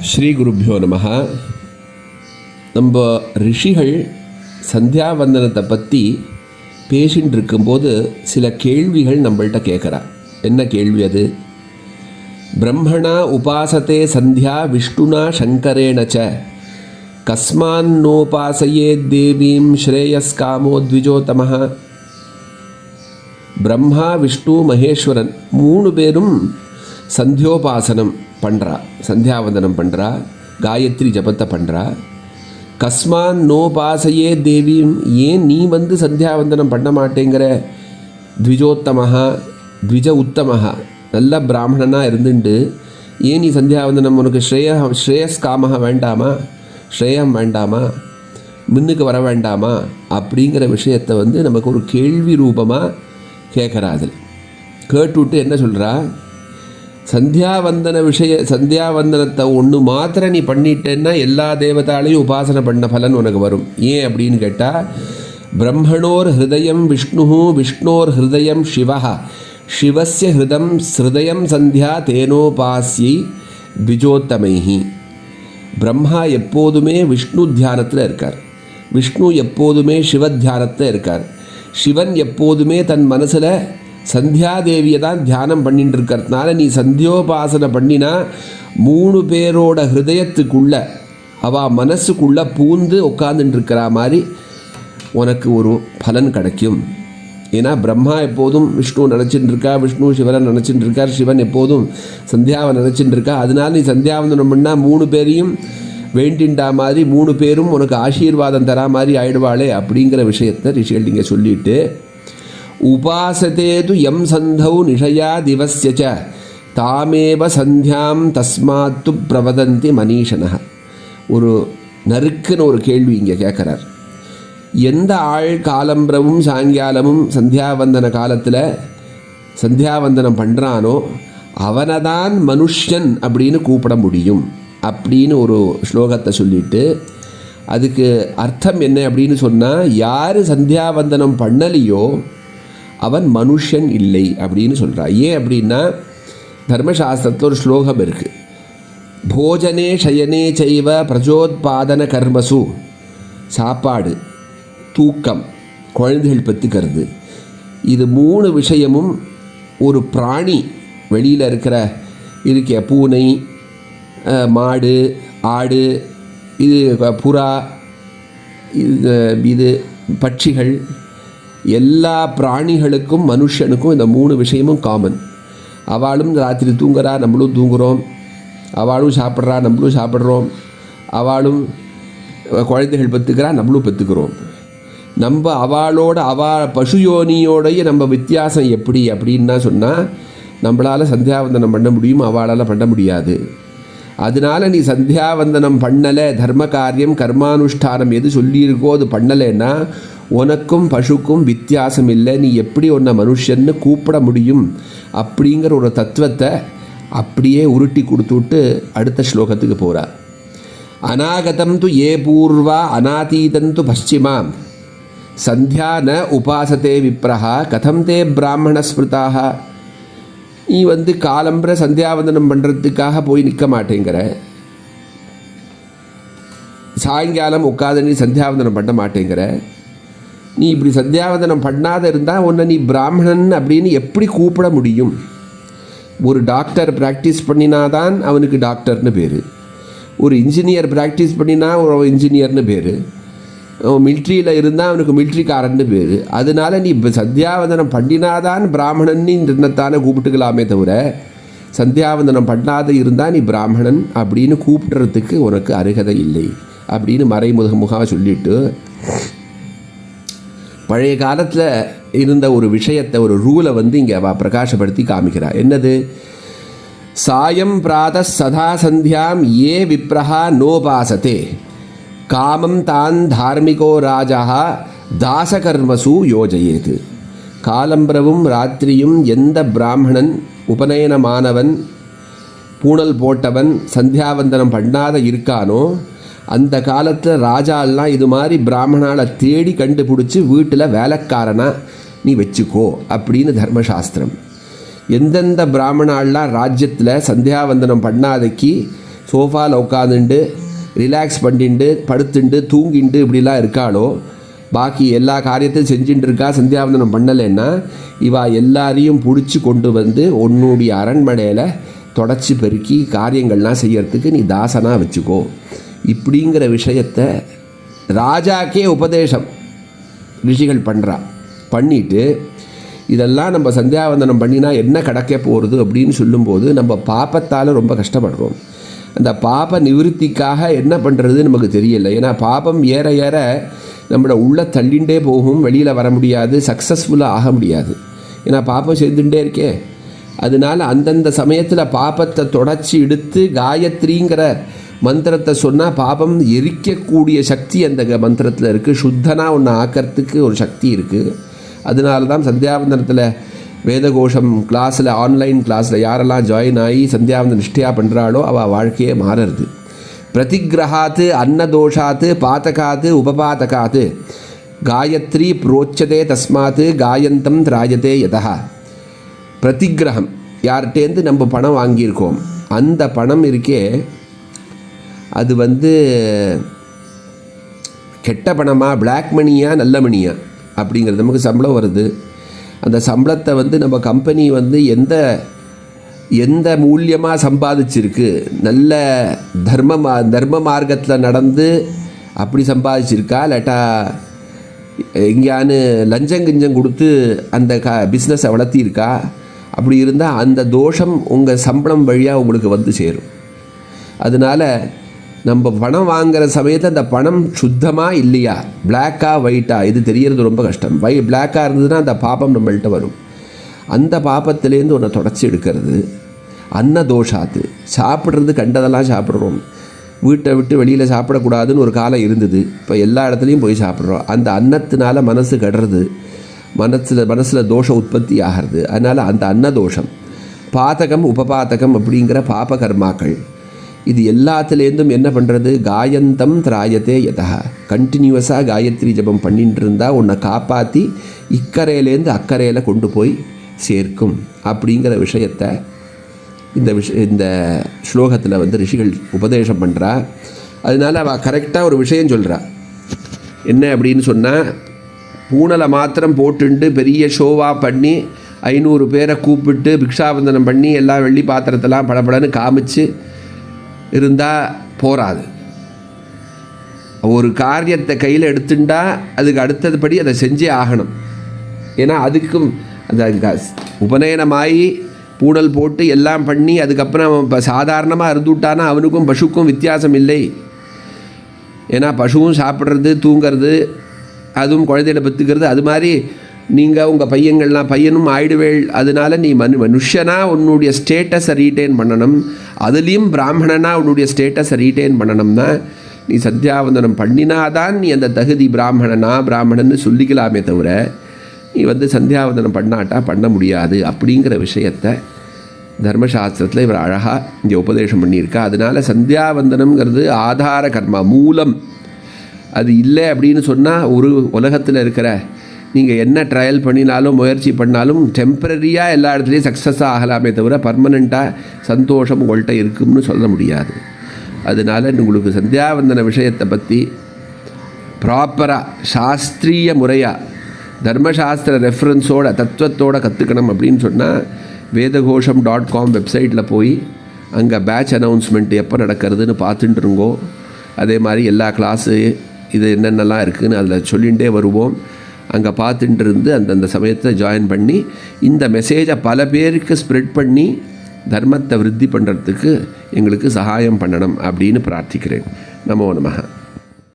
ஸ்ரீ குருப்பியோ நமஹ. நம்ம ரிஷிகள் சந்தியாவந்தனத்தை பற்றி பேசின்னு இருக்கும்போது சில கேள்விகள் நம்மள்கிட்ட கேட்குறா என்ன கேள்வி அது? பிரம்மணா உபாசத்தே சந்தியா விஷ்ணுனா சங்கரேணச்ச கஸ்மான்னோபாசையே தேவீம் ஸ்ரேயஸ்காமோ த்விஜோத்தமः பிரம்மா விஷ்ணு மகேஸ்வரன் மூணு பேரும் சந்தியோபாசனம். பண்ணுறா சந்தியாவந்தனம் பண்ணுறா காயத்ரி ஜபத்தை பண்ணுறா கஸ்மான் நோபாசையே தேவியும் ஏன் நீ வந்து சந்தியாவந்தனம் பண்ண மாட்டேங்கிற? த்விஜோத்தமஹா த்விஜ உத்தமஹா நல்ல பிராமணனாக இருந்துட்டு ஏன் நீ சந்தியாவந்தனம் உனக்கு ஸ்ரேய ஸ்ரேயஸ் காமஹா வேண்டாமா? ஸ்ரேயம் வேண்டாமா? முன்னுக்கு வர வேண்டாமா? அப்படிங்கிற விஷயத்தை வந்து நமக்கு ஒரு கேள்வி ரூபமாக கேட்குறாது கேட்டுவிட்டு என்ன சொல்கிறா சந்தியாவந்தன விஷய சந்தியாவந்தனத்தை ஒன்று மாத்திர நீ பண்ணிட்டேன்னா எல்லா தேவதாலையும் உபாசனை பண்ண பலன் உனக்கு வரும். ஏன் அப்படின்னு கேட்டால் பிரம்மணோர் ஹிருதயம் விஷ்ணு விஷ்ணோர் ஹிருதயம் சிவா சிவசிய ஹிருதம் ஹிருதயம் சந்தியா தேனோபாசியை த்விஜோத்தமைஹி. பிரம்மா எப்போதுமே விஷ்ணு தியானத்தில் இருக்கார். விஷ்ணு எப்போதுமே சிவ தியானத்தில் இருக்கார். சிவன் எப்போதுமே தன் மனசில் சந்தியாதேவியை தான் தியானம் பண்ணிட்டு இருக்கிறதுனால நீ சந்தியோபாசனை பண்ணினா மூணு பேரோட ஹிருதயத்துக்குள்ள அவள் மனசுக்குள்ளே பூந்து உட்காந்துட்டுருக்கிற மாதிரி உனக்கு ஒரு பலன் கிடைக்கும். ஏன்னா பிரம்மா எப்போதும் விஷ்ணு நினச்சிட்டு இருக்கா விஷ்ணு சிவனை நினச்சிட்டு இருக்கார் சிவன் எப்போதும் சந்தியாவை நினச்சிட்டு இருக்கா அதனால நீ சந்தியாவந்தனம் பண்ணால் மூணு பேரையும் வேண்டிண்டா மாதிரி மூணு பேரும் உனக்கு ஆசீர்வாதம் தரா மாதிரி ஆயிடுவாளே அப்படிங்கிற விஷயத்தை ரிஷிகள் நீங்கள் சொல்லிவிட்டு உபாசதே து எம் சந்தௌ நிஷயா திவசிய ச. தாமேவ சந்தியாம் தஸ்மாத்து பிரவதந்தி மனிஷனः ஒரு நறுக்குன்னு ஒரு கேள்வி இங்கே கேட்குறார் எந்த ஆள் காலம்பிரமும் சாயங்காலமும் சந்தியாவந்தன காலத்தில் சந்தியாவந்தனம் பண்ணுறானோ அவனை தான் மனுஷன் அப்படின்னு கூப்பிட முடியும் அப்படின்னு ஒரு ஸ்லோகத்தை சொல்லிட்டு அதுக்கு அர்த்தம் என்ன அப்படின்னு சொன்னால் யார் சந்தியாவந்தனம் பண்ணலையோ அவன் மனுஷன் இல்லை அப்படின்னு சொல்கிறான் ஏன் அப்படின்னா தர்மசாஸ்திரத்தில் ஒரு ஸ்லோகம் இருக்குது போஜனே சயனே செய்வ பிரஜோத்பாதன கர்மசு. சாப்பாடு தூக்கம் குழந்தைகள் பெற்றுக்கிறது இது மூணு விஷயமும் ஒரு பிராணி வெளியில் இருக்கிற இருக்க பூனை மாடு ஆடு இது புறா இது இது பட்சிகள் எல்லா பிராணிகளுக்கும் மனுஷனுக்கும் இந்த மூணு விஷயமும் காமன் அவளும் ராத்திரி தூங்குறா நம்மளும் தூங்குறோம். அவளும் சாப்பிட்றா நம்மளும் சாப்பிட்றோம். அவளும் குழந்தைகள் பெற்றுக்கிறா நம்மளும் பெற்றுக்கிறோம் நம்ம அவளோட அவா பசுயோனியோடைய நம்ம வித்தியாசம் எப்படி அப்படின்னா சொன்னால் நம்மளால் சந்தியாவந்தனம் பண்ண முடியும் அவளால் பண்ண முடியாது. அதனால நீ சந்தியாவந்தனம் பண்ணலை தர்ம காரியம் கர்மானுஷ்டானம் எது சொல்லியிருக்கோ அது பண்ணலைன்னா உனக்கும் பசுக்கும் வித்தியாசம் இல்லை நீ எப்படி உன்னை மனுஷன்னு கூப்பிட முடியும்? அப்படிங்கிற ஒரு தத்துவத்தை அப்படியே உருட்டி கொடுத்துட்டு அடுத்த ஸ்லோகத்துக்கு போகிறார் அநாகதம் து ஏ பூர்வா அநாதீதம் து பஷ்டிமாம் சந்தியா ந உபாசத்தே விப்ரஹா கதம் தே பிராமண ஸ்மிருதாக நீ வந்து காலம்பர சந்தியாவந்தனம் பண்ணுறதுக்காக போய் நிற்க மாட்டேங்கிற. சாயங்காலம் உட்காந்து நீ சந்தியாவந்தனம் பண்ண மாட்டேங்கிற. நீ இப்படி சத்தியாவதனம் பண்ணாத இருந்தால் உன்னை நீ பிராமணன் அப்படின்னு எப்படி கூப்பிட முடியும்? ஒரு டாக்டர் ப்ராக்டிஸ் பண்ணினாதான் அவனுக்கு டாக்டர்னு பேர். ஒரு இன்ஜினியர் ப்ராக்டிஸ் பண்ணினா ஒரு இன்ஜினியர்னு பேர். அவன் மில்ட்ரியில் இருந்தால் அவனுக்கு மில்ட்ரிக்காரன்னு பேர். அதனால நீ இப்போ சந்தியாவந்தனம் பண்ணினாதான் பிராமணன் இருந்தத்தானே கூப்பிட்டுக்கலாமே தவிர சந்தியாவந்தனம் பண்ணாத இருந்தால் நீ பிராமணன் அப்படின்னு கூப்பிடுறதுக்கு உனக்கு அருகதை இல்லை அப்படின்னு மறைமுக முகமாக சொல்லிட்டு பழைய காலத்தில் இருந்த ஒரு விஷயத்தை ஒரு ரூலை வந்து இங்கே அவ பிரகாசப்படுத்தி காமிக்கிறார். என்னது? சாயம் பிராத சதா சந்தியாம் ஏ விப்ரஹா நோபாசத்தே காமம் தான் தார்மிகோ ராஜா தாசகர்மசு யோஜயேது. காலம்பிரவும் ராத்திரியும் எந்த பிராமணன் உபநயனமானவன் பூணல் போட்டவன் சந்தியாவந்தனம் பண்ணாத இருக்கானோ அந்த காலத்தில் ராஜாலாம் இது மாதிரி பிராமணாலை தேடி கண்டுபிடிச்சி வீட்டில் வேலைக்காரனா நீ வச்சுக்கோ அப்படின்னு தர்மசாஸ்திரம். எந்தெந்த பிராமணாலாம் ராஜ்யத்தில் சந்தியாவந்தனம் பண்ணாதைக்கு சோஃபாவில் உட்காந்துண்டு ரிலாக்ஸ் பண்ணிண்டு படுத்துண்டு தூங்கிண்டு இப்படிலாம் இருக்காளோ பாக்கி எல்லா காரியத்தையும் செஞ்சுட்டு இருக்கா சந்தியாவந்தனம் பண்ணலைன்னா இவா எல்லாரையும் பிடிச்சி கொண்டு வந்து உன்னுடைய அரண்மனையில் தொடச்சி பெருக்கி காரியங்கள்லாம் செய்யறதுக்கு நீ தாசனாக வச்சுக்கோ. இப்படிங்கிற விஷயத்தை ராஜாக்கே உபதேசம் ரிஷிகள் பண்ணுறா பண்ணிட்டு இதெல்லாம் நம்ம சந்தியாவந்தனம் பண்ணினா என்ன கிடைக்க போகிறது அப்படின்னு சொல்லும்போது நம்ம பாப்பத்தால் ரொம்ப கஷ்டப்படுறோம். அந்த பாப நிவிருத்திக்காக என்ன பண்ணுறது நமக்கு தெரியல. ஏன்னா பாபம் ஏற ஏற நம்மளை உள்ள தள்ளிண்டே போகும் வெளியில் வர முடியாது சக்ஸஸ்ஃபுல்லாக ஆக முடியாது. ஏன்னா பாப்பம் சேர்ந்துட்டே இருக்கே. அதனால அந்தந்த சமயத்தில் பாப்பத்தை தொடச்சி எடுத்து காயத்ரிங்கிற மந்திரத்தை சொன்னால் பாபம் எரிக்கக்கூடிய சக்தி அந்த க- மந்திரத்தில் இருக்குது சுத்தனாக ஒன்று ஆக்கிறதுக்கு ஒரு சக்தி இருக்குது அதனால தான் சந்தியாவந்தனத்தில் வேதகோஷம் கிளாஸில் ஆன்லைன் கிளாஸில் யாரெல்லாம் ஜாயின் ஆகி சந்தியாவந்தன் நிஷ்டையாக பண்ணுறாளோ அவள் வாழ்க்கையே மாறுறது. பிரதிகிரகாத்து அன்னதோஷாத்து பாத்தகாத்து உபபாதகாத்து. காயத்ரி புரோச்சதே தஸ்மாத்து காயந்தம் திராயதே யதா பிரதிகிரகம். யார்கிட்டேருந்து நம்ம பணம் வாங்கியிருக்கோம்? அந்த பணம் இருக்கே அது வந்து கெட்ட பணமாக பிளாக் மணியா நல்ல மணியா அப்படிங்கிறது நமக்கு சம்பளம் வருது. அந்த சம்பளத்தை வந்து நம்ம கம்பெனி வந்து எந்த எந்த மூலியமாக சம்பாதிச்சிருக்கு? நல்ல தர்ம தர்ம மார்க்கத்தில் நடந்து அப்படி சம்பாதிச்சிருக்கா? இல்லாட்டா எங்கேயானு லஞ்சம் கிஞ்சம் கொடுத்து அந்த க பிஸ்னஸை வளர்த்திருக்கா அப்படி இருந்தால் அந்த தோஷம் உங்கள் சம்பளம் வழியாக உங்களுக்கு வந்து சேரும். அதனால் நம்ம பணம் வாங்குற சமயத்தில் அந்த பணம் சுத்தமாக இல்லையா? பிளாக்கா ஒயிட்டா இது தெரியறது ரொம்ப கஷ்டம். வை பிளாக்காக இருந்ததுன்னா அந்த பாபம் நம்மள்கிட்ட வரும். அந்த பாப்பத்திலேருந்து ஒன்றை தொடச்சி எடுக்கிறது. அன்ன தோஷாத்து. சாப்பிட்றது கண்டதெல்லாம் சாப்பிட்றோம். வீட்டை விட்டு வெளியில் சாப்பிடக்கூடாதுன்னு ஒரு காலம் இருந்தது. இப்போ எல்லா இடத்துலையும் போய் சாப்பிட்றோம். அந்த அன்னத்தினால மனசு கடுறது. மனசில் மனசில் தோஷம் உற்பத்தி ஆகிறது. அதனால் அந்த அன்னதோஷம். பாதகம் உபபாதகம் அப்படிங்கிற பாப கர்மாக்கள். இது எல்லாத்துலேருந்தும் என்ன பண்ணுறது காயந்தம் திராயத்தே யதா கண்டினியூவஸாக காயத்ரி ஜபம் பண்ணிட்டு இருந்தால் உன்னை காப்பாற்றி இக்கரையிலேருந்து அக்கறையில் கொண்டு போய் சேர்க்கும் அப்படிங்கிற விஷயத்தை இந்த விஷ இந்த ஸ்லோகத்தில் வந்து ரிஷிகள் உபதேசம் பண்ணுறா அதனால அவள் கரெக்டாக ஒரு விஷயம் சொல்கிறா என்ன அப்படின்னு சொன்னால் பூனலை மாத்திரம் போட்டுண்டு பெரிய ஷோவாக பண்ணி ஐநூறு பேரை கூப்பிட்டு பிக்ஷாபந்தனம் பண்ணி எல்லா வெள்ளி பாத்திரத்தெல்லாம் படபடன்னு காமிச்சு இருந்தால் போராது ஒரு காரியத்தை கையில் எடுத்துட்டா அதுக்கு அடுத்ததுபடி அதை செஞ்சே ஆகணும். ஏன்னா அதுக்கும் அந்த உபநயனமாகி பூடல் போட்டு எல்லாம் பண்ணி அதுக்கப்புறம் அவன் இப்போ சாதாரணமாக இருந்துவிட்டானா அவனுக்கும் பசுக்கும் வித்தியாசம் இல்லை. ஏன்னா பசுவும் சாப்பிட்றது தூங்கிறது அதுவும் குழந்தையில பெற்றுக்கிறது அது மாதிரி நீங்கள் உங்கள் பையங்கள்லாம் பையனும் ஆயிடுவேள். அதனால நீ மனு மனுஷனா உன்னுடைய ஸ்டேட்டஸை ரீட்டைன் பண்ணணும். அதுலேயும் பிராமணனாக உன்னுடைய ஸ்டேட்டஸை ரீட்டைன் பண்ணணும்னா நீ சந்தியாவந்தனம் பண்ணினாதான் நீ அந்த தகுதி பிராமணனா பிராமணன்னு சொல்லிக்கலாமே தவிர நீ வந்து சந்தியாவந்தனம் பண்ணாட்டா பண்ண முடியாது அப்படிங்கிற விஷயத்தை தர்மசாஸ்திரத்தில் இவர் அழகாக இங்கே உபதேசம் பண்ணியிருக்கா. அதனால் சந்தியாவந்தனம்ங்கிறது ஆதார கர்மா மூலம். அது இல்லை அப்படின்னு சொன்னால் ஒரு உலகத்தில் இருக்கிற நீங்கள் என்ன ட்ரையல் பண்ணினாலும் முயற்சி பண்ணாலும் டெம்பரரியாக எல்லா இடத்துலையும் சக்ஸஸ் ஆகலாமே தவிர பர்மனெண்ட்டாக சந்தோஷம் உங்கள்கிட்ட இருக்கும்னு சொல்ல முடியாது. அதனால உங்களுக்கு சந்தியாவந்தன விஷயத்தை பற்றி ப்ராப்பராக சாஸ்திரிய முறையாக தர்மசாஸ்திர ரெஃபரன்ஸோட தத்துவத்தோட கற்றுக்கணும் அப்படின்னு சொன்னால் வேதகோஷம் டாட் காம் வெப்சைட்டில் போய் அங்கே பேட்ச் அனௌன்ஸ்மெண்ட் எப்போ நடக்கிறதுன்னு பார்த்துட்டுருங்கோ அதே மாதிரி எல்லா கிளாஸு இது என்னென்னலாம் இருக்குதுன்னு அதில் சொல்லிகிட்டே வருவோம். அங்கே பார்த்துட்டு இருந்து அந்தந்த சமயத்தை ஜாயின் பண்ணி இந்த மெசேஜை பல பேருக்கு ஸ்ப்ரெட் பண்ணி தர்மத்தை விருத்தி பண்ணுறதுக்கு எங்களுக்கு சகாயம் பண்ணணும் அப்படின்னு பிரார்த்திக்கிறேன். நமோ நமகா